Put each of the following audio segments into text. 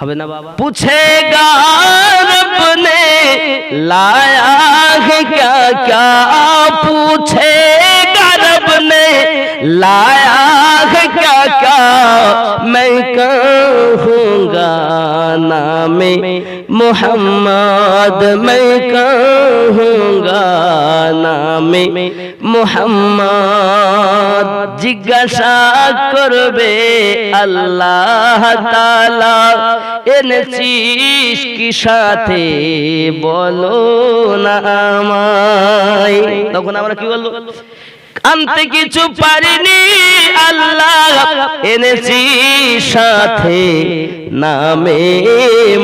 ہاں بابا؟ پوچھے گا رب نے لایا ہے کیا؟ کیا پوچھے گا رب نے لایا ہے کیا؟ کیا میں کہوں گا نام محمد؟ میں کہوں گا نام মোহাম্মদ জিজ্ঞাসা করবে আল্লাহ তালা এনেছিস কি সাথে? বলো না আমায়। তখন আমরা কি বলব? আনতে কিছু পারিনি আল্লাহ এনেছি সাথে নামে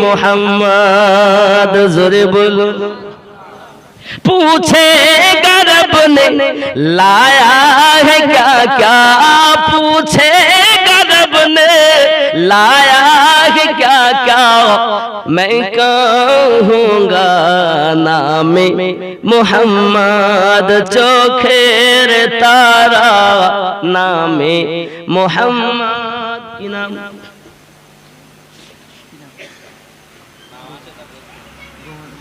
মোহাম্মদ। জোরে বলুন। পুছে रब ने लाया है क्या क्या पूछेगा रब ने लाया है क्या क्या मैं कहूँगा नाम मोहम्मद चोखेर तारा नामे मोहम्मद की नाम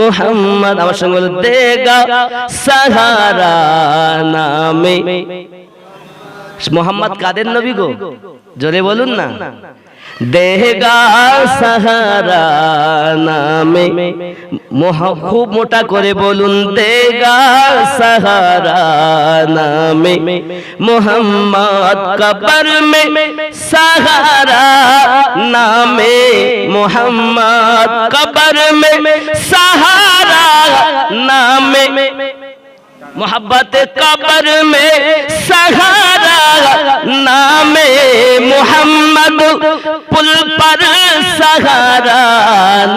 মোহাম্মদ আমার সঙ্গে বলে দেগা সাহারা নামে। মোহাম্মদ কাদের নবী গো? জোরে বলুন না। দেহগা সাহারা নামে। খুব মোটা করে বলুন দেগা সাহারা নামে। মোহাম্মদ কবর মে সাহারা নামে। মোহাম্মদ কবর মে সাহারা নামে। मोहब्बत कबर में सहारा नामे मोहम्मद पुल पर सहारा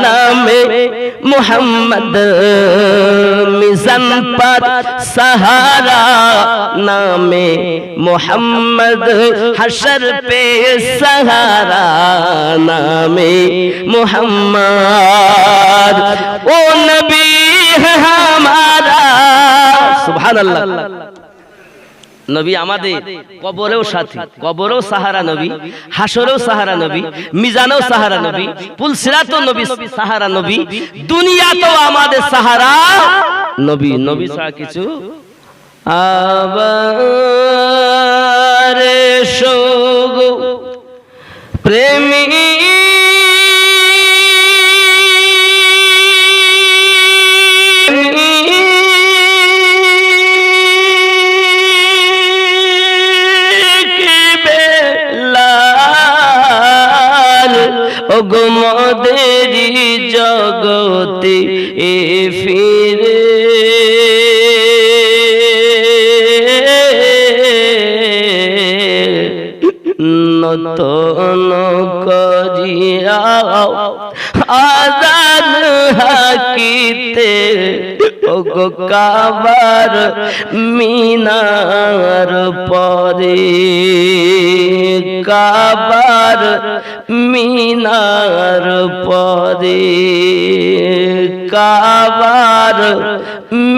नामे मोहम्मद मिशन पर सहारा नामे मोहम्मद हशर पे सहारा नामे मोहम्मद ओ नबी है हमारा নবী আমাদের কবরেও সাথী, কবরেও সাহারা নবী, হাসরেও সাহারা নবী, মিজানেও সাহারা নবী, পুলসিরাতও নবী সাহারা নবী, দুনিয়াতেও আমাদের সাহারা নবী। নবী ছাড়া কিছু আবার ওগমদেরি জগতে এ ফিরে নতন করিয়া আদান হাকিতে ওগো কাবার মিনার পরে কাবার মিনার পরে কাবার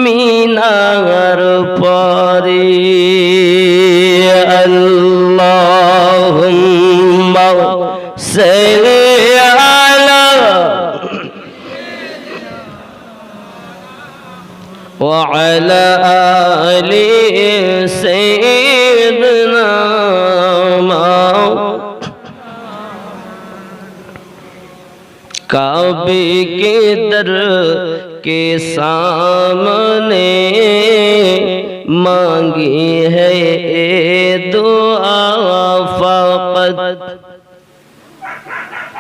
মিনার পরে। وعلى آل سيدنا کعبی کے در کے سامنے مانگی ہے دعا فاقت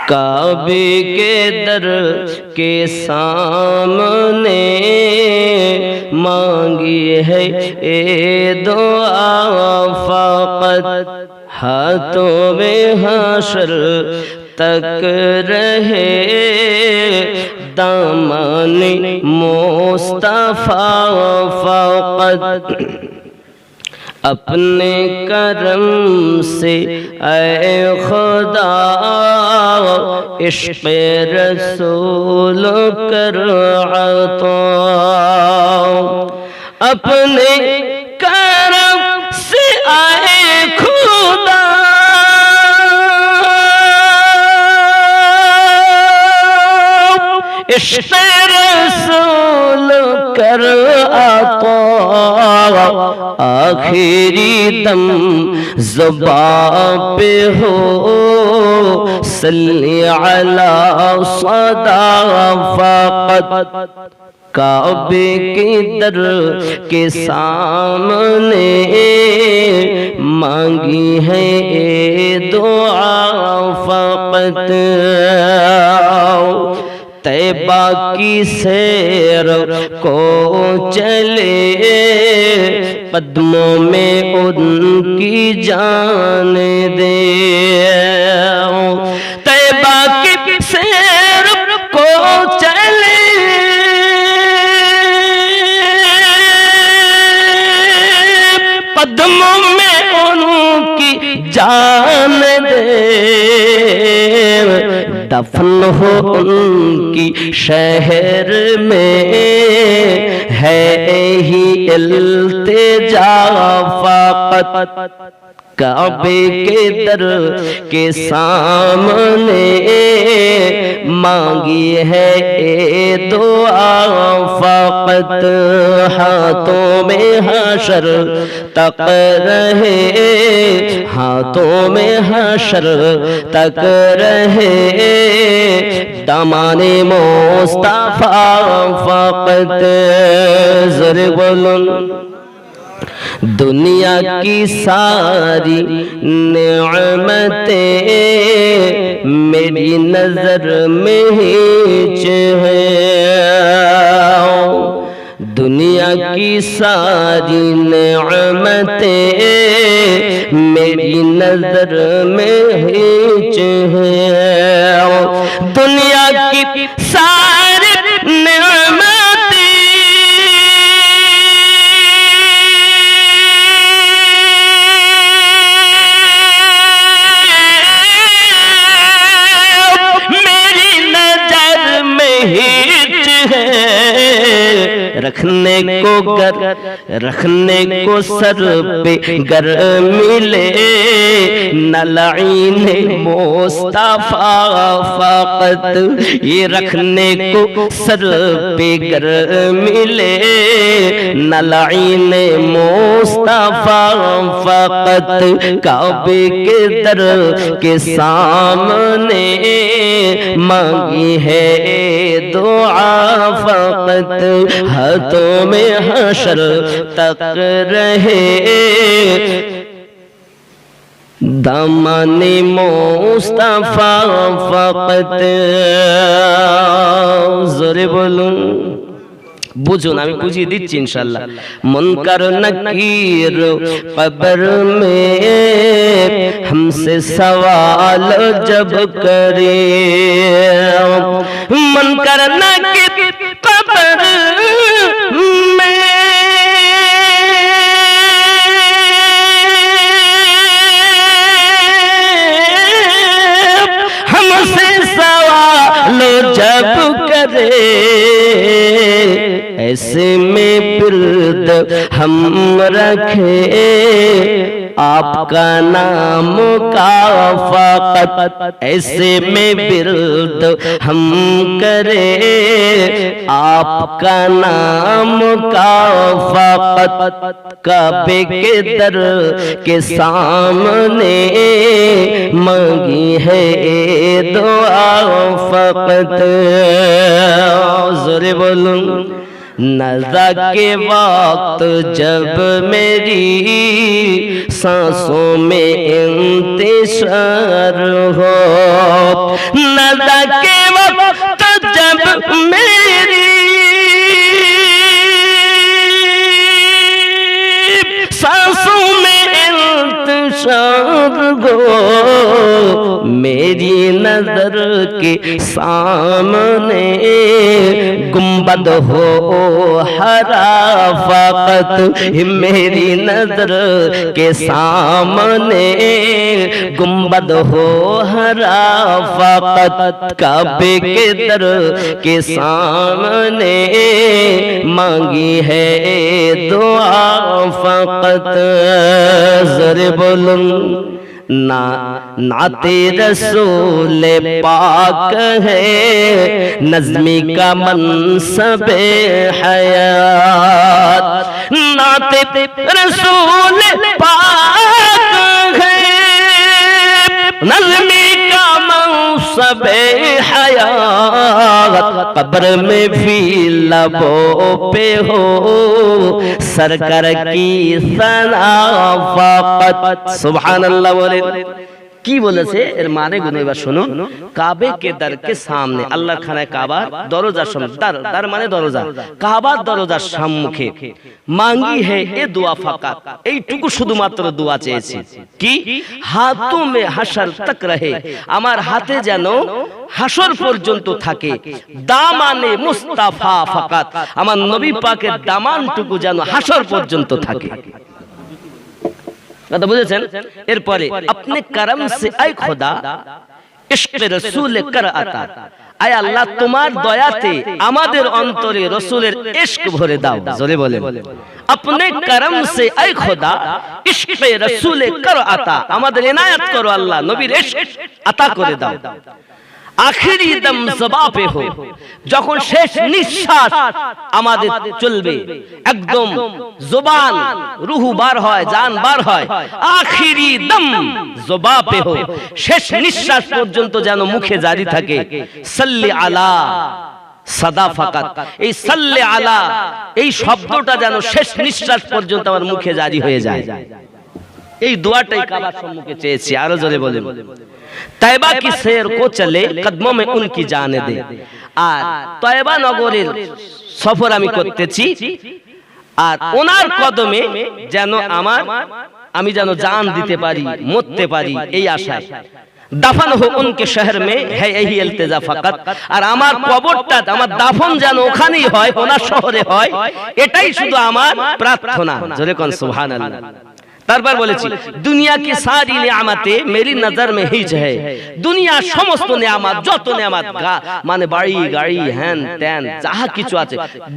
کعبے کے در کے سامنے مانگی ہے اے دعا فاقت ہاتھوں میں حشر تک رہے دامان مصطفیٰ فاقت अपने करम से ऐ खुदा इश्क़ रसूल कर अता अपने करम से आए खुदा इश्क़ रसूल कर आता آخری دم زبا پہ ہو۔ سلی علی صدا فاقت کعبے کی در کے سامنے مانگی ہے دعا فقط۔ طیبہ کی سیر کو چلے پدموں میں ان کی جان دے۔ دفن ہو ان کی شہر میں ہے ہی التجا فاقت کعبے کے در کے سامنے مانگی ہے اے دعا فاقت ہاتھوں میں حشر تک رہے، ہاتھوں میں حشر تک رہے۔ دامان مصطفیٰ فقط ذر دنیا کی ساری نعمتیں میری نظر میں ہیچ ہیں۔ दुनिया की सारी नेमतें मेरी नजर में हिच है दुनिया की सारी گر رکھنے کو سر پہ گرمی ملے نلعین مصطفیٰ فقط یہ رکھنے کو سر پہ گر ملے۔ نلعین مصطفیٰ فقط کعبے کے در کے سامنے مانگی ہے۔ دعا فقط ہاتھوں میں حشر تک رہے۔ तक रहे दामन मुस्तफा फकत জোরে বলুন বুঝুন আমি বুঝিয়ে দিচ্ছি ইনশাল্লাহ মুনকার নকির কবর में हमसे सवाल जब करे मुनकर नकीर कब्र لو جب کرے ایسے میں پرد ہم رکھے آپ کا نام کا فقط ایسے میں برد ہم کرے۔ آپ کا نام کا فقط کعبے کے در کے سامنے مانگی ہے دعا فقط۔ زور بولوں۔ नजा के वक्त जब मेरी सांसों में इंतजार हो नजा के نظر کے سامنے گمبد ہو ہرا فقط میری نظر کے سامنے گنبد ہو ہرا فقط کعبے کے در کے سامنے مانگی ہے دعا فقط ذر بلند نعت رسول پاک ہے نظمی کا منصب حیات۔ نعت رسول پاک ہے نظمی हयात कब्र में भी लबों पे हो सरकार की सना फाकत सुभान अल्लाह बोले কি বলেছে? এর মানে গুণ এবার শুনুন। কাবে কে সামনে? আল্লাহর খানায় কাবার দরজার সামনে। দার দার মানে দরজা। কাবার দরজার সম্মুখে। মাঙ্গি হে, এ দোয়া ফাকাত এইটুকু শুধুমাত্র দোয়া চেয়েছি। কি? হাতু মে হাসার তক রহে। আমার হাতে যেন হাসর পর্যন্ত থাকে। দামানে মুস্তাফা ফাকাত। আমার নবী পাকের দামানটুকু যেন হাসর পর্যন্ত থাকে। কথা বুঝেছেন? এরপরে, আপনি কারম সে আই খোদা, ইশকে রসুল কর আতা। আয় আল্লাহ, তোমার দয়াতে আমাদের অন্তরে রসুলের ইশক ভরে দাও। জোরে বলে আপনি করম সে আই খোদা, ইশকে রসুল কর আতা। আমাদের ইনায়াত করো আল্লাহ, নবীর ইশক আতা করে দাও। আখেরি দম জবাবে হো যখন শেষ নিঃশ্বাস আমাদের চলবে একদম জবান রুহু বার হয় জান বার হয়। আখেরি দম জবাবে হো। শেষ নিঃশ্বাস পর্যন্ত যেন মুখে জারি থাকে। সাল্লি আলা সাদা ফাকাত এই সাল্লে আলা এই শব্দটা যেন শেষ নিঃশ্বাস পর্যন্ত আমার মুখে জারি হয়ে যায়। এই দোয়াটাই কাবার সম্মুখে চেয়েছি, আরও জোরে বলে তাইবা কি শের কো চলে, কদম মে উনকি জানে দে। আর তয়বা নগরের সফর আমি করতেছি, আর ওনার কদমে যেন আমার, আমি যেন জান দিতে পারি, মরতে পারি এই আশায়। দাফন হো উনকে শহর মে হ্যাঁ ইলতেজা ফাকাত। আর আমার কবরটা, আমার দাফন যেন ওখানেই হয়, ওনার শহরে হয়, এটাই শুধু আমার প্রার্থনা। জোরে কোন সুবহানাল্লাহ। তারপর বলেছি, দুনিয়া কি সারি নিয়ামতে মেরি নজর মে হিজ है দুনিয়া সমস্ত নিয়ামত, যত নিয়ামত মানে বাড়ি, গাড়ি, হ্যান, ত্যান, যাহা কিছু আছে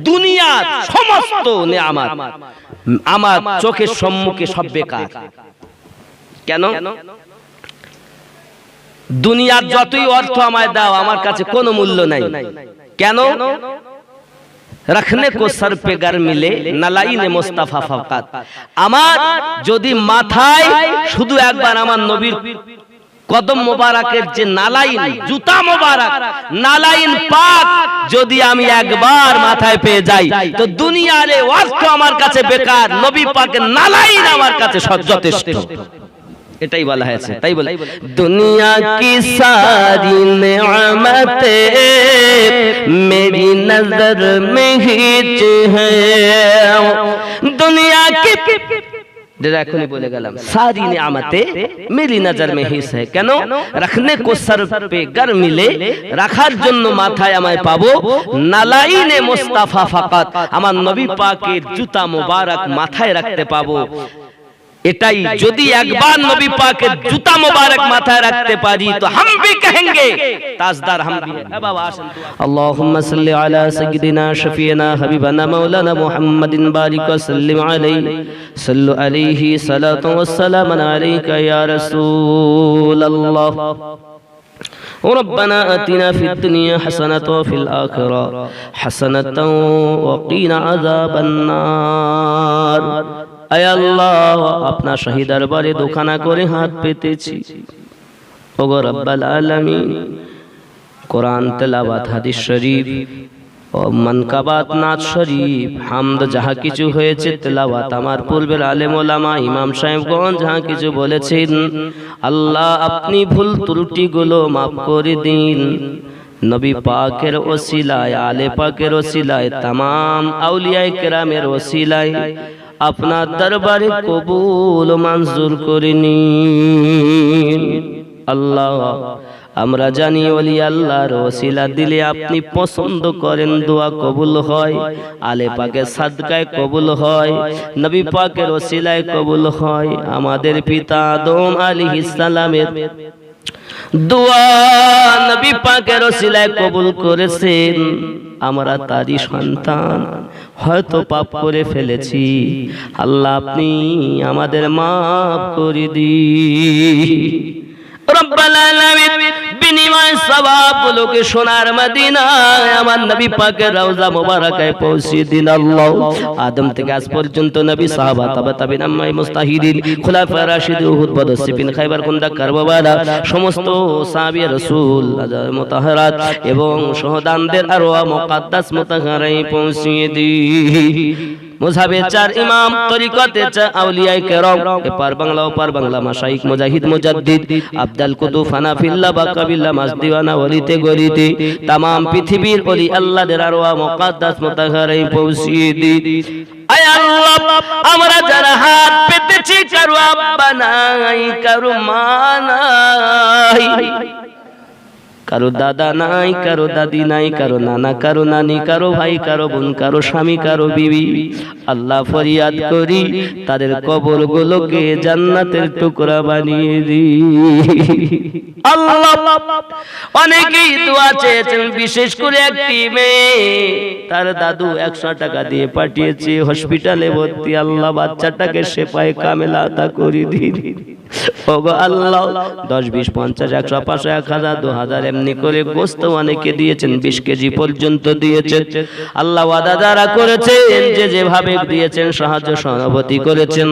দুনিয়ার সমস্ত নিয়ামত। আমার চোখের সম্মুখে সব বেকার। কেন? দুনিয়ার যতই অর্থ আমায় দাও, আমার কাছে কোনো মূল্য নাই। কেন? রাখনে কো সর পে গর মিলে নালাইনে মুস্তাফা ফাকাত আমার যদি মাথায় শুধু একবার আমার নবীর কদম মোবারকের যে নালাইন জুতা মোবারক নালাইন পাক যদি আমি একবার মাথায় পেয়ে যাই তো দুনিয়ার অর্থ আমার কাছে বেকার নবী পাকের নালাইন আমার কাছে যথেষ্ট। এটাই বলা হয়েছে তাই বলে। দুনিয়া কি সারি নেয়ামতে মেরি নজর মে হিচ হ্যাঁ দুনিয়া কি যেটা এখনই বলে গেলাম। সারি নিয়ামতে মেরি নজর মে হিস है কেন? রাখনে কো সর পে গর মিলে রাখার জন্য মাথায় আমায় পাবো নালাইনে মুস্তাফা ফাকাত। আমার নবী পাকের জুতা মোবারক মাথায় রাখতে পাবো। এটাই যদি একবার নবী পাকে জুতা মোবারক মাথায় রাখতে পারি তো হাম ভি কহেঙ্গে? তাজদার হাম ভি হ্যাঁ বাবা আসেন দোয়া। আল্লাহুম্মা সাল্লি আলা সাইয়্যিদিনা শাফিয়ানা হাবিবানা মাওলানা মুহাম্মাদিন বারিক ওয়া সাল্লিম আলাইহি। সাল্লু আলাইহি সালাতু ওয়া সালামান আলাইকা ইয়া রাসূলুল্লাহ। ربنا آتنا في الدنيا حسنة وفي الآخرة حسنة وقنا عذاب النار আয় আল্লাহ আপনার শহীদ দরবারে দোকানা করে হাত পেতেছি। ওগো রব্বাল আলামিন, কোরআন তেলাওয়াত হাদিস শরীফ, ও মনকাবাত নাচ শরীফ, হামদ যাহা কিছু হয়েছে তেলাওয়াত আমার পূর্বের আলেম ওলামা, ইমাম সাহেবগঞ্জ যাহা কিছু বলেছেন, আল্লাহ আপনি ভুল ত্রুটিগুলো মাফ করে দিন। নবী পাকের ওসিলায়, আলে পাকের ওসিলায়, তামাম আউলিয়ায় কেরামের ওসিলায় আপনার দরবারে কবুল মঞ্জুর করে নিন। আল্লাহ, আমরা জানি ওলি আল্লাহর ওসিলা দিলে আপনি পছন্দ করেন, দোয়া কবুল হয়, আলে পাকের সাদকায় কবুল হয়, নবী পাকের ওসিলায় কবুল হয়। আমাদের পিতা আদম আলাইহিস সালামের দোয়া নবী পাকের ওসিলায় কবুল করেছেন। আমরা তারই সন্তান। হয়তো পাপ করে ফেলেছি। আল্লাহ আপনি আমাদের মাফ করে দি রব্বাল আলামিন বিনিময় সওয়াবগুলোকে সোনার মদিনায় আমার নবী পাকের রওজা মোবারকায় পৌঁছে দিন আল্লাহ। আদম থেকে আজ পর্যন্ত নবী সাহাবা, তাবা, তাবিন আম্মাই মুস্তাহিদিন, খুলাফা রাশিদিন উহুদ বদর সিপিন খাইবার কুন্দা কারবাবারা সমস্ত সাহাবী রাসূল আজাদ মুতাহারাত এবং শহদানদের আরওয়া মুকাদ্দাস মুতাহারাই পৌঁছে দি মুজাবে চার ইমাম তরিকতে চার আউলিয়ায়ে কেরাম এপার বাংলা ওপার বাংলা মাশাইখ মুজাহিদ মুজাদ্দিদ আব্দুল কুতুব হানাফিল্লাহ বাকাবিল্লাহ মাসদিওয়ানা ওলিতে গলিতে तमाम পৃথিবীর ওলি আল্লাহদের আরওয়া মুকাদ্দাস মুতাহারাই পৌঁছিয়ে দি আয় আল্লাহ আমরা যারা হাত পেতেছি কারো আব্বা নাই কারো মা নাই কারও দাদা নাই, কারও দাদি নাই, কারও নানা, কারও নানি, কারও ভাই, কারও বোন, কারও স্বামী, কারও বিবি। আল্লাহ ফরিয়াদ করি, তাদের কবর গুলোকে জান্নাতের টুকরা বানিয়ে দি আল্লাহ অনেকেই দোয়া চেয়েছেন, বিশেষ করে একটি মেয়ে। তার দাদু একশো টাকা দিয়ে পাঠিয়েছে, হসপিটালে ভর্তি। আল্লাহ বাচ্চাটাকে সেপায় কামেলা আদা করে দিন। ওগো আল্লাহ, দশ, বিশ, পঞ্চাশ, একশো, পাঁচশো, এক হাজার, দু হাজার, এমনি করে গোস্ত অনেকে দিয়েছেন, বিশ কেজি পর্যন্ত দিয়েছেন। আল্লাহ ওয়াদা করেছেন, যে যেভাবে দিয়েছেন, সাহায্য, সহানুভূতি করেছেন।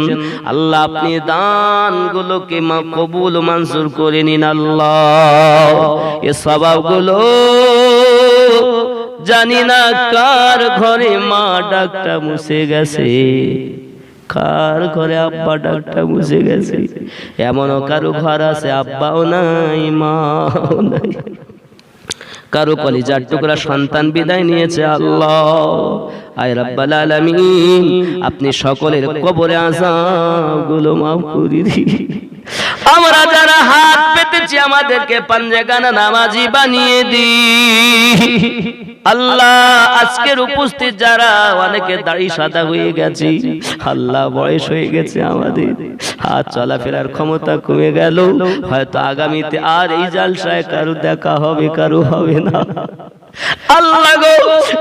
আল্লাহ, আপনি দান গুলোকে কবুল, মঞ্জুর করে নিন আল্লাহ। এ স্বভাবগুলো জানি না কার ঘরে মা ডাকটা মুছে গেছে। কার ঘরে আব্বা ডাকটা মুছে গেছে। এমনও কারও ঘর আছে, আব্বাও নাই, মাও নাই। কারও কলিজার টুকরা সন্তান বিদায় নিয়েছে আল্লাহ। আয় রাব্বাল আলামিন, আপনি সকলের কবরে আযাবগুলো মাফ করে দিন। আমরা যারা হাত পেতেছি, আমাদেরকে পাঞ্জেগানা নামাজি বানিয়ে দি আল্লাহ, আজকের উপস্থিত যারা, অনেকে দাড়ি সাদা হয়ে গেছে। আল্লাহ, বয়স হয়ে গেছে আমাদের। হাত চলাফেরার ক্ষমতা কমে গেল। হয়তো আগামীতে আর এই জালসায় কারও দেখা হবে, কারও হবে না। আল্লাহ গো,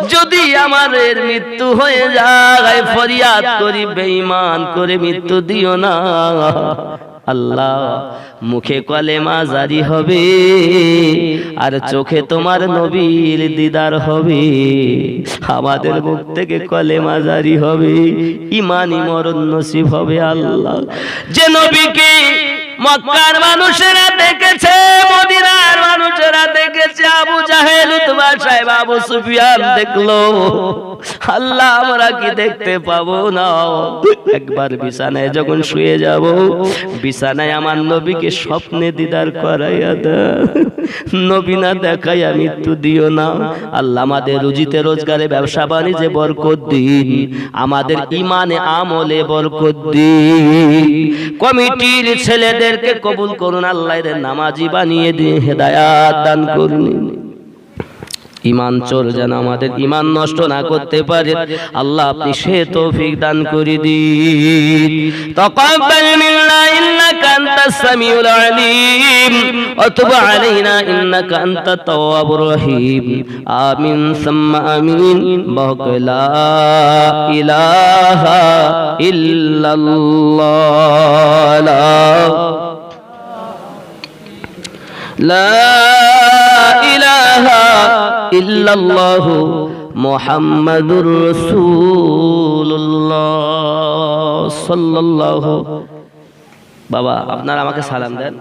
যদি আমাদের মৃত্যু হয়ে যায়, ফরিয়াদ করি, বেঈমান করে মৃত্যু দিও না। আল্লাহ, মুখে কলেমা জারি হবে, আর চোখে তোমার নবীর দিদার হবে। আমাদের মুখ থেকে কলেমা জারি হবে ইমানি মরণ নসিব হবে আল্লাহ। যে নবীকে মক্কার মানুষেরা দেখেছে, মদিনার মানুষেরা দেখেছে, আবু জাহেল সাহেব আবু সুফিয়ান দেখল। আল্লাহ, আমরা কি দেখতে পাবো না? একবার বিছানায় যখন শুয়ে যাব, বিছানায় আমার নবীকে স্বপ্নে দিদার করাইয়া দা নবী না দেখাইয়া মৃত্যু দিও না। আল্লাহ আমাদের রুজিতে রোজগারে, ব্যবসা বাণিজ্যে বরকত দিন। আমাদের ইমানে আমলে বরকত দিন। কমিটির ছেলেদেরকে কবুল করুন আল্লাহ এদের নামাজি বানিয়ে দিয়ে হেদায়াত দান করুন। ইমান চোর যেন আমাদের ইমান নষ্ট না করতে পারে। আল্লাহ আপনি সে তৌফিক দান করে দিন। তাকাব্বাল মিন্না ইন্নাকা আনতাস সামিউল আলিম। ইলাহা ইল্লাল্লাহ। লা ইলাহা ইল্লাল্লাহ মুহাম্মাদুর রাসূলুল্লাহ। সাল্লাল্লাহু বাবা আপনারা আমাকে সালাম দেন।